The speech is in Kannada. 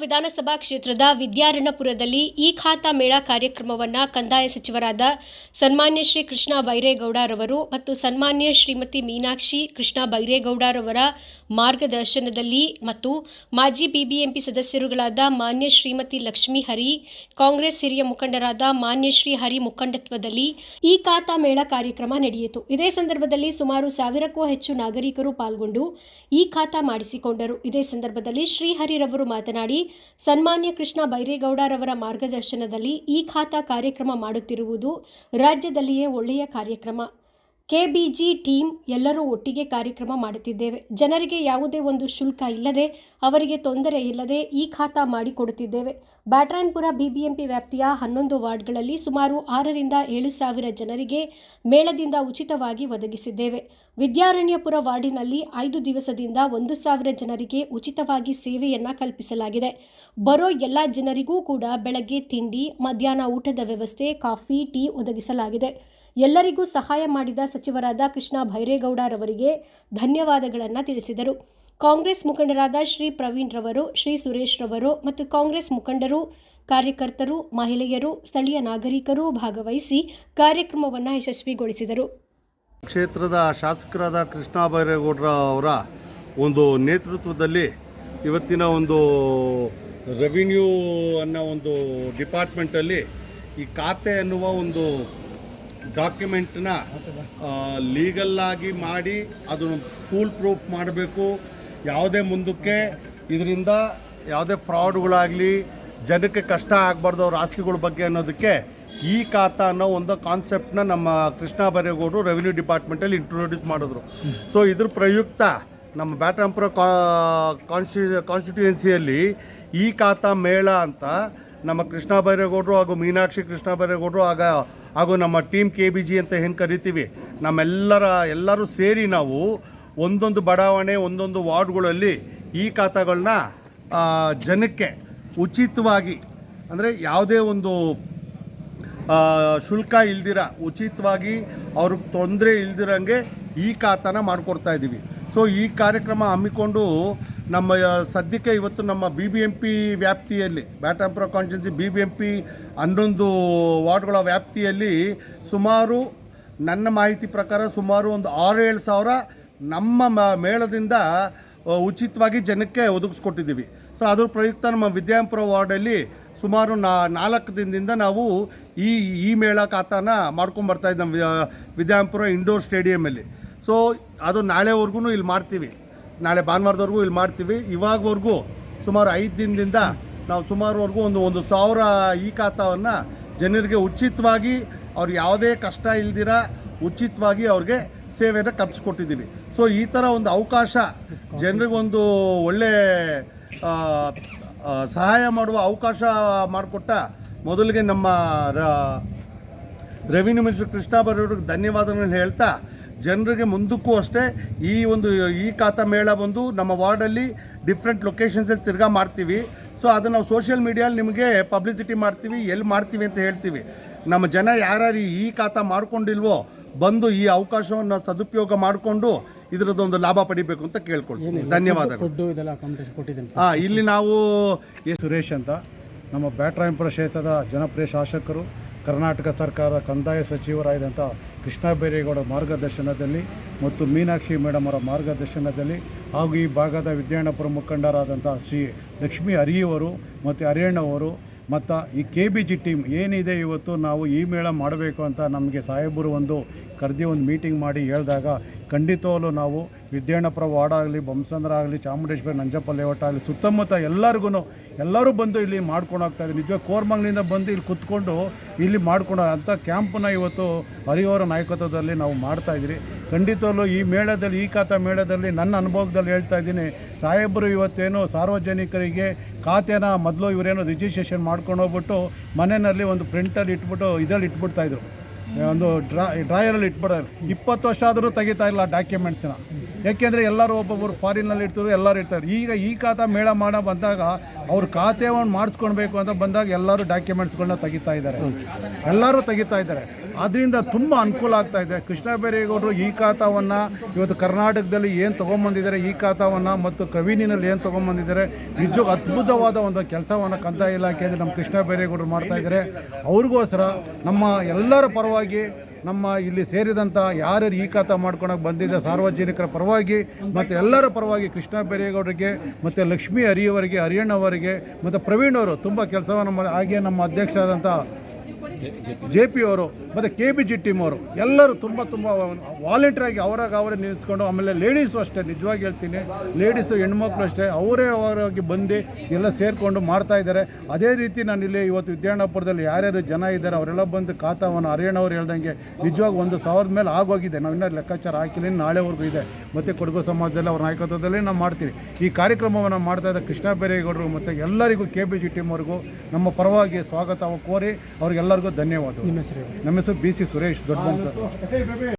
ವಿಧಾನಸಭಾ ಕ್ಷೇತ್ರದ ವಿದ್ಯಾರಣ್ಯಪುರದಲ್ಲಿ ಇ ಖಾತಾ ಮೇಳ ಕಾರ್ಯಕ್ರಮವನ್ನು ಕಂದಾಯ ಸಚಿವರಾದ ಸನ್ಮಾನ್ಯ ಶ್ರೀ ಕೃಷ್ಣ ಬೈರೇಗೌಡರವರು ಮತ್ತು ಸನ್ಮಾನ್ಯ ಶ್ರೀಮತಿ ಮೀನಾಕ್ಷಿ ಕೃಷ್ಣ ಬೈರೇಗೌಡರವರ ಮಾರ್ಗದರ್ಶನದಲ್ಲಿ ಮತ್ತು ಮಾಜಿ ಬಿಬಿಎಂಪಿ ಸದಸ್ಯರುಗಳಾದ ಮಾನ್ಯ ಶ್ರೀಮತಿ ಲಕ್ಷ್ಮೀ ಹರಿ, ಕಾಂಗ್ರೆಸ್ ಹಿರಿಯ ಮುಖಂಡರಾದ ಮಾನ್ಯ ಶ್ರೀ ಹರಿ ಮುಖಂಡತ್ವದಲ್ಲಿ ಇ ಖಾತಾ ಮೇಳ ಕಾರ್ಯಕ್ರಮ ನಡೆಯಿತು. ಇದೇ ಸಂದರ್ಭದಲ್ಲಿ ಸುಮಾರು ಸಾವಿರಕ್ಕೂ ಹೆಚ್ಚು ನಾಗರಿಕರು ಪಾಲ್ಗೊಂಡು ಇ ಖಾತಾ ಮಾಡಿಸಿಕೊಂಡರು. ಇದೇ ಸಂದರ್ಭದಲ್ಲಿ ಶ್ರೀಹರಿರವರು ಮಾತನಾಡಿ ಸನ್ಮಾನ್ಯ ಕೃಷ್ಣ ಬೈರೇಗೌಡರವರ ಮಾರ್ಗದರ್ಶನದಲ್ಲಿ ಈ ಖಾತಾ ಕಾರ್ಯಕ್ರಮ ಮಾಡುತ್ತಿರುವುದು ರಾಜ್ಯದಲ್ಲಿಯೇ ಒಳ್ಳೆಯ ಕಾರ್ಯಕ್ರಮ. ಕೆಬಿಜಿ ಟೀಮ್ ಎಲ್ಲರೂ ಒಟ್ಟಿಗೆ ಕಾರ್ಯಕ್ರಮ ಮಾಡುತ್ತಿದ್ದೇವೆ. ಜನರಿಗೆ ಯಾವುದೇ ಒಂದು ಶುಲ್ಕ ಇಲ್ಲದೆ, ಅವರಿಗೆ ತೊಂದರೆ ಇಲ್ಲದೆ ಈ ಖಾತಾ ಮಾಡಿಕೊಡುತ್ತಿದ್ದೇವೆ. ಬ್ಯಾಟ್ರಾಯನ್ಪುರ ಬಿಬಿಎಂಪಿ ವ್ಯಾಪ್ತಿಯ ಹನ್ನೊಂದು ವಾರ್ಡ್ಗಳಲ್ಲಿ ಸುಮಾರು ಆರರಿಂದ ಏಳು ಸಾವಿರ ಜನರಿಗೆ ಮೇಳದಿಂದ ಉಚಿತವಾಗಿ ಒದಗಿಸಿದ್ದೇವೆ. ವಿದ್ಯಾರಣ್ಯಪುರ ವಾರ್ಡಿನಲ್ಲಿ ಐದು ದಿವಸದಿಂದ ಒಂದು ಸಾವಿರ ಜನರಿಗೆ ಉಚಿತವಾಗಿ ಸೇವೆಯನ್ನು ಕಲ್ಪಿಸಲಾಗಿದೆ. ಬರೋ ಎಲ್ಲ ಜನರಿಗೂ ಕೂಡ ಬೆಳಗ್ಗೆ ತಿಂಡಿ, ಮಧ್ಯಾಹ್ನ ಊಟದ ವ್ಯವಸ್ಥೆ, ಕಾಫಿ, ಟೀ ಒದಗಿಸಲಾಗಿದೆ. ಎಲ್ಲರಿಗೂ ಸಹಾಯ ಮಾಡಿದ ಸಚಿವರಾದ ಕೃಷ್ಣ ಭೈರೇಗೌಡರವರಿಗೆ ಧನ್ಯವಾದಗಳನ್ನು ತಿಳಿಸಿದರು. ಕಾಂಗ್ರೆಸ್ ಮುಖಂಡರಾದ ಶ್ರೀ ಪ್ರವೀಣ್ ರವರು ಶ್ರೀ ಸುರೇಶ್ ರವರು ಮತ್ತು ಕಾಂಗ್ರೆಸ್ ಮುಖಂಡರು, ಕಾರ್ಯಕರ್ತರು, ಮಹಿಳೆಯರು, ಸ್ಥಳೀಯ ನಾಗರಿಕರು ಭಾಗವಹಿಸಿ ಕಾರ್ಯಕ್ರಮವನ್ನು ಯಶಸ್ವಿಗೊಳಿಸಿದರು. ಕ್ಷೇತ್ರದ ಶಾಸಕರಾದ ಕೃಷ್ಣ ಬೈರೇಗೌಡರ ಅವರ ಒಂದು ನೇತೃತ್ವದಲ್ಲಿ ಇವತ್ತಿನ ಒಂದು ರೆವಿನ್ಯೂ ಅನ್ನೋ ಒಂದು ಡಿಪಾರ್ಟ್ಮೆಂಟಲ್ಲಿ ಈ ಖಾತೆ ಅನ್ನುವ ಒಂದು ಡಾಕ್ಯುಮೆಂಟ್ನ ಲೀಗಲ್ಲಾಗಿ ಮಾಡಿ ಅದನ್ನು ಫೂಲ್ ಪ್ರೂಫ್ ಮಾಡಬೇಕು. ಯಾವುದೇ ಮುಂದಕ್ಕೆ ಇದರಿಂದ ಯಾವುದೇ ಫ್ರಾಡ್ಗಳಾಗಲಿ, ಜನಕ್ಕೆ ಕಷ್ಟ ಆಗಬಾರ್ದು ಅವ್ರ ಆಸ್ತಿಗಳ ಬಗ್ಗೆ ಅನ್ನೋದಕ್ಕೆ ಈ ಖಾತ ಅನ್ನೋ ಒಂದು ಕಾನ್ಸೆಪ್ಟ್ನ ನಮ್ಮ ಕೃಷ್ಣ ಬರೇಗೌಡರು ರೆವಿನ್ಯೂ ಡಿಪಾರ್ಟ್ಮೆಂಟಲ್ಲಿ ಇಂಟ್ರೊಡ್ಯೂಸ್ ಮಾಡಿದ್ರು. ಸೊ ಇದ್ರ ಪ್ರಯುಕ್ತ ನಮ್ಮ ಬ್ಯಾಟಂಪುರ ಕಾನ್ಸ್ಟಿ, ಕಾನ್ಸ್ಟಿಟ್ಯೂಯೆನ್ಸಿಯಲ್ಲಿ ಈ ಖಾತಾ ಮೇಳ ಅಂತ ನಮ್ಮ ಕೃಷ್ಣ ಬೈರೇಗೌಡರು ಹಾಗೂ ಮೀನಾಕ್ಷಿ ಕೃಷ್ಣ ಬೈರೇಗೌಡರು ಆಗ ಹಾಗೂ ನಮ್ಮ ಟೀಮ್ ಕೆ ಬಿ ಜಿ ಅಂತ ಏನು ಕರಿತೀವಿ, ನಮ್ಮೆಲ್ಲರ ಎಲ್ಲರೂ ಸೇರಿ ನಾವು ಒಂದೊಂದು ಬಡಾವಣೆ, ಒಂದೊಂದು ವಾರ್ಡ್ಗಳಲ್ಲಿ ಈ ಖಾತಾಗಳನ್ನ ಜನಕ್ಕೆ ಉಚಿತವಾಗಿ, ಅಂದರೆ ಯಾವುದೇ ಒಂದು ಶುಲ್ಕ ಇಲ್ದಿರ ಉಚಿತವಾಗಿ ಅವ್ರಿಗೆ ತೊಂದರೆ ಇಲ್ದಿರಂಗೆ ಈ ಖಾತಾನ ಮಾಡಿಕೊಡ್ತಾ ಇದ್ದೀವಿ ಸೊ ಈ ಕಾರ್ಯಕ್ರಮ ಹಮ್ಮಿಕೊಂಡು ನಮ್ಮ ಸದ್ಯಕ್ಕೆ ಇವತ್ತು ನಮ್ಮ ಬಿ ಬಿ ಎಂ ಪಿ ವ್ಯಾಪ್ತಿಯಲ್ಲಿ ಬ್ಯಾಟಂಪುರ constituency B B M P ಹನ್ನೊಂದು ವಾರ್ಡ್ಗಳ ವ್ಯಾಪ್ತಿಯಲ್ಲಿ ಸುಮಾರು, ನನ್ನ ಮಾಹಿತಿ ಪ್ರಕಾರ ಸುಮಾರು ಒಂದು ಆರು ಏಳು ಸಾವಿರ ನಮ್ಮ ಮ- ಮೇಳದಿಂದ ಉಚಿತವಾಗಿ ಜನಕ್ಕೆ ಒದಗಿಸ್ಕೊಟ್ಟಿದ್ದೀವಿ. ಸೊ ಅದ್ರ ಪ್ರಯುಕ್ತ ನಮ್ಮ ವಿದ್ಯಾಂಪುರ ವಾರ್ಡಲ್ಲಿ ಸುಮಾರು ನಾ, ನಾಲ್ಕು ದಿನದಿಂದ ನಾವು ಈ ಈ ಮೇಳ ಖಾತಾನ ಮಾಡ್ಕೊಂಬರ್ತಾ ಇದ್ದೀವಿ ನಮ್ಮ ವಿದ್ಯಾ- ವಿದ್ಯಾಂಪುರ ಇಂಡೋರ್ ಸ್ಟೇಡಿಯಮಲ್ಲಿ ಸೊ ಅದು ನಾಳೆವರೆಗೂ ಇಲ್ಲಿ ಮಾಡ್ತೀವಿ. ನಾಳೆ ಭಾನುವಾರದವರೆಗೂ ಇಲ್ಲಿ ಮಾಡ್ತೀವಿ. ಇವಾಗವರೆಗೂ ಸುಮಾರು ಐದು ದಿನದಿಂದ ನಾವು ಸುಮಾರುವರೆಗೂ ಒಂದು ಒಂದು ಸಾವಿರ ಈ ಖಾತಾವನ್ನು ಜನರಿಗೆ ಉಚಿತವಾಗಿ ಅವ್ರಿಗೆ ಯಾವುದೇ ಕಷ್ಟ ಇಲ್ದಿರ ಉಚಿತವಾಗಿ ಅವ್ರಿಗೆ ಸೇವೆಯನ್ನು ಕಲ್ಪಿಸ್ಕೊಟ್ಟಿದ್ದೀವಿ. ಸೊ ಈ ಥರ ಒಂದು ಅವಕಾಶ ಜನರಿಗೊಂದು ಒಳ್ಳೆ ಸಹಾಯ ಮಾಡುವ ಅವಕಾಶ ಮಾಡಿಕೊಟ್ಟ ಮೊದಲಿಗೆ ನಮ್ಮ ರೆವಿನ್ಯೂ ಮಿನಿಸ್ಟರ್ ಕೃಷ್ಣ ಬರೋರಿಗೆ ಧನ್ಯವಾದಗಳನ್ನು ಹೇಳ್ತಾ ಜನರಿಗೆ ಮುಂದಕ್ಕೂ ಅಷ್ಟೇ ಈ ಒಂದು ಈ ಖಾತಾ ಮೇಳ ಬಂದು ನಮ್ಮ ವಾರ್ಡಲ್ಲಿ ಡಿಫ್ರೆಂಟ್ ಲೊಕೇಶನ್ಸಲ್ಲಿ ತಿರ್ಗಾ ಮಾಡ್ತೀವಿ. ಸೊ ಅದನ್ನು ನಾವು ಸೋಷಿಯಲ್ ಮೀಡಿಯಲ್ಲಿ ನಿಮಗೆ ಪಬ್ಲಿಸಿಟಿ ಮಾಡ್ತೀವಿ ಎಲ್ಲಿ ಮಾಡ್ತೀವಿ ಅಂತ ಹೇಳ್ತೀವಿ. ನಮ್ಮ ಜನ ಯಾರ್ಯಾರು ಈ ಖಾತ ಮಾಡ್ಕೊಂಡಿಲ್ವೋ ಬಂದು ಈ ಅವಕಾಶವನ್ನು ಸದುಪಯೋಗ ಮಾಡಿಕೊಂಡು ಇದರದೊಂದು ಲಾಭ ಪಡಿಬೇಕು ಅಂತ ಕೇಳ್ಕೊಳ್ತೀನಿ. ಧನ್ಯವಾದ ಹಾಂ ಇಲ್ಲಿ ನಾವು ಸುರೇಶ್ ಅಂತ. ನಮ್ಮ ಬ್ಯಾಟ್ರಾಯಂಪುರ ಕ್ಷೇತ್ರದ ಜನಪ್ರಿಯ ಶಾಸಕರು. ಕರ್ನಾಟಕ ಸರ್ಕಾರ ಕಂದಾಯ ಸಚಿವರಾದಂಥ ಕೃಷ್ಣ ಬೈರೇಗೌಡ ಮಾರ್ಗದರ್ಶನದಲ್ಲಿ ಮತ್ತು ಮೀನಾಕ್ಷಿ ಮೇಡಮ್ ಮಾರ್ಗದರ್ಶನದಲ್ಲಿ ಹಾಗೂ ಈ ಭಾಗದ ವಿದ್ಯಾಣಪುರ ಮುಖಂಡರಾದಂಥ ಶ್ರೀ ಲಕ್ಷ್ಮೀ ಹರಿಯವರು ಮತ್ತು ಹರಿಯಣ್ಣವರು ಮತ್ತು ಈ ಕೆ ಬಿ ಜಿ ಟೀಮ್ ಏನಿದೆ ಇವತ್ತು ನಾವು ಈ ಮೇಳ ಮಾಡಬೇಕು ಅಂತ ನಮಗೆ ಸಾಹೇಬರು ಒಂದು ಕರೆದಿ ಒಂದು ಮೀಟಿಂಗ್ ಮಾಡಿ ಹೇಳಿದಾಗ ಖಂಡಿತವಾಗಲೂ ನಾವು ವಿದ್ಯಾನಪ್ರ ವಾರ್ಡ್ ಆಗಲಿ ಬೊಮ್ಮಸಂದ್ರ ಆಗಲಿ, ಚಾಮುಂಡೇಶ್ವರಿ ನಂಜಪ್ಪ ಲೇಔಟ್ ಆಗಲಿ, ಸುತ್ತಮುತ್ತ ಎಲ್ಲರಿಗೂ ಎಲ್ಲರೂ ಬಂದು ಇಲ್ಲಿ ಮಾಡ್ಕೊಂಡು ಹೋಗ್ತಾ ನಿಜ ಕೋರ್ಮಂಗ್ಲಿಂದ ಬಂದು ಇಲ್ಲಿ ಕುತ್ಕೊಂಡು ಇಲ್ಲಿ ಮಾಡ್ಕೊಂಡು ಅಂಥ ಕ್ಯಾಂಪನ್ನ ಇವತ್ತು ಹರಿಯೋರ ನಾಯಕತ್ವದಲ್ಲಿ ನಾವು ಮಾಡ್ತಾ ಇದ್ದೀರಿ ಖಂಡಿತವಾಗ್ಲೂ ಈ ಮೇಳದಲ್ಲಿ, ಈ ಖಾತಾ ಮೇಳದಲ್ಲಿ ನನ್ನ ಅನುಭವದಲ್ಲಿ ಹೇಳ್ತಾ ಇದ್ದೀನಿ. ಸಾಹೇಬರು ಇವತ್ತೇನು ಸಾರ್ವಜನಿಕರಿಗೆ ಖಾತೆನ ಮೊದಲು ಇವರೇನು ರಿಜಿಸ್ಟ್ರೇಷನ್ ಮಾಡ್ಕೊಂಡು ಹೋಗ್ಬಿಟ್ಟು ಮನೆಯಲ್ಲಿ ಒಂದು ಪ್ರಿಂಟಲ್ಲಿ ಇಟ್ಬಿಟ್ಟು, ಇದರಲ್ಲಿ ಇಟ್ಬಿಡ್ತಾಯಿದ್ರು ಒಂದು ಡ್ರಾ, ಡ್ರಾಯರಲ್ಲಿ ಇಟ್ಬಿಡೋರು. ಇಪ್ಪತ್ತು ವರ್ಷ ಆದರೂ ತೆಗಿತಾ ಇಲ್ಲ ಡಾಕ್ಯುಮೆಂಟ್ಸ್ನ. ಯಾಕೆಂದರೆ ಎಲ್ಲರೂ ಒಬ್ಬೊಬ್ಬರು ಫಾರಿನಲ್ಲಿ ಇರ್ತಾರೆ ಎಲ್ಲರೂ ಇರ್ತಾರೆ. ಈಗ ಈ ಖಾತಾ ಮೇಳ ಮಾಡ ಬಂದಾಗ ಅವ್ರ ಒಂದು ಮಾಡಿಸ್ಕೊಳ್ಬೇಕು ಅಂತ ಬಂದಾಗ ಎಲ್ಲರೂ ಡಾಕ್ಯುಮೆಂಟ್ಸ್ಗಳನ್ನ ತೆಗಿತಾ ಇದ್ದಾರೆ. ಎಲ್ಲರೂ ತೆಗಿತಾ ಇದ್ದಾರೆ. ಅದರಿಂದ ತುಂಬ ಅನುಕೂಲ ಆಗ್ತಾ ಇದೆ. ಕೃಷ್ಣ ಬೈರೇಗೌಡರು ಈ ಖಾತಾವನ್ನು ಇವತ್ತು ಕರ್ನಾಟಕದಲ್ಲಿ ಏನು ತೊಗೊಂಬಂದಿದ್ದಾರೆ, ಈ ಖಾತಾವನ್ನು ಮತ್ತು ಕವಿನಿನಲ್ಲಿ ಏನು ತೊಗೊಂಬಂದಿದ್ದಾರೆ ನಿಜಕ್ಕೂ ಅದ್ಭುತವಾದ ಒಂದು ಕೆಲಸವನ್ನು ಕಂದಾಯ ಇಲಾಖೆಯಲ್ಲಿ ನಮ್ಮ ಕೃಷ್ಣ ಬೈರೇಗೌಡರು ಮಾಡ್ತಾ ಇದ್ದಾರೆ. ಅವ್ರಿಗೋಸ್ಕರ ನಮ್ಮ ಎಲ್ಲರ ಪರವಾಗಿ ನಮ್ಮ ಇಲ್ಲಿ ಸೇರಿದಂಥ ಯಾರ್ಯಾರು ಈ ಖಾತಾ ಮಾಡ್ಕೊಳಕ್ಕೆ ಬಂದಿದ್ದ ಸಾರ್ವಜನಿಕರ ಪರವಾಗಿ ಮತ್ತು ಎಲ್ಲರ ಪರವಾಗಿ ಕೃಷ್ಣ ಬೈರೇಗೌಡರಿಗೆ ಮತ್ತು ಲಕ್ಷ್ಮೀ ಹರಿಯವರಿಗೆ, ಹರಿಯಣ್ಣವರಿಗೆ ಮತ್ತು ಪ್ರವೀಣ್ ಅವರು ತುಂಬ ಕೆಲಸವನ್ನು ಮಾಡಿ, ಹಾಗೆ ನಮ್ಮ ಅಧ್ಯಕ್ಷರಾದಂಥ ಜೆ ಪಿ ಅವರು, ಮತ್ತು ಕೆ ಬಿ ಜಿ ಟೀಮ್ ಅವರು, ಎಲ್ಲರೂ ತುಂಬ ತುಂಬ ವಾಲಂಟಿಯರಾಗಿ ಅವರಾಗ ಅವರೇ ನಿಲ್ಲಿಸ್ಕೊಂಡು ಆಮೇಲೆ ಲೇಡೀಸು ಅಷ್ಟೇ, ನಿಜವಾಗಿ ಹೇಳ್ತೀನಿ ಲೇಡೀಸು ಹೆಣ್ಮಕ್ಳು ಅಷ್ಟೇ, ಅವರೇ ಅವರಾಗಿ ಬಂದು ಎಲ್ಲ ಸೇರಿಕೊಂಡು ಮಾಡ್ತಾ ಇದ್ದಾರೆ. ಅದೇ ರೀತಿ ನಾನು ಇಲ್ಲಿ ಇವತ್ತು ವಿದ್ಯಾಣಪುರದಲ್ಲಿ ಯಾರ್ಯಾರು ಜನ ಇದ್ದಾರೆ, ಅವರೆಲ್ಲ ಬಂದು ಖಾತಾವನ್ನು ಹರಿಯಾಣವ್ರು ಹೇಳ್ದಂಗೆ ನಿಜವಾಗಿ ಒಂದು ಸಾವಿರದ ಮೇಲೆ ಆಗೋಗಿದೆ. ನಾವು ಇನ್ನೂ ಲೆಕ್ಕಾಚಾರ ಹಾಕಿಲ್ಲ ನಾಳೆವರೆಗೂ ಇದೆ. ಮತ್ತು ಕೊಡಗು ಸಮಾಜದಲ್ಲಿ ಅವ್ರ ನಾಯಕತ್ವದಲ್ಲಿ ನಾವು ಮಾಡ್ತೀವಿ. ಈ ಕಾರ್ಯಕ್ರಮವನ್ನು ಮಾಡ್ತಾ ಇದ್ದ ಕೃಷ್ಣ ಬೈರೇಗೌಡರು ಮತ್ತು ಎಲ್ಲರಿಗೂ ಕೆ ಬಿ ಜಿ ಟೀಮ್ ಅವ್ರಿಗೂ ನಮ್ಮ ಪರವಾಗಿ ಸ್ವಾಗತ ಕೋರಿ, ಅವ್ರಿಗೆಲ್ಲರಿಗೂ ಧನ್ಯವಾದ ನಮ್ಮ ಹೆಸರು ಬಿ ಸಿ ಸುರೇಶ್ ದೊಡ್ಡ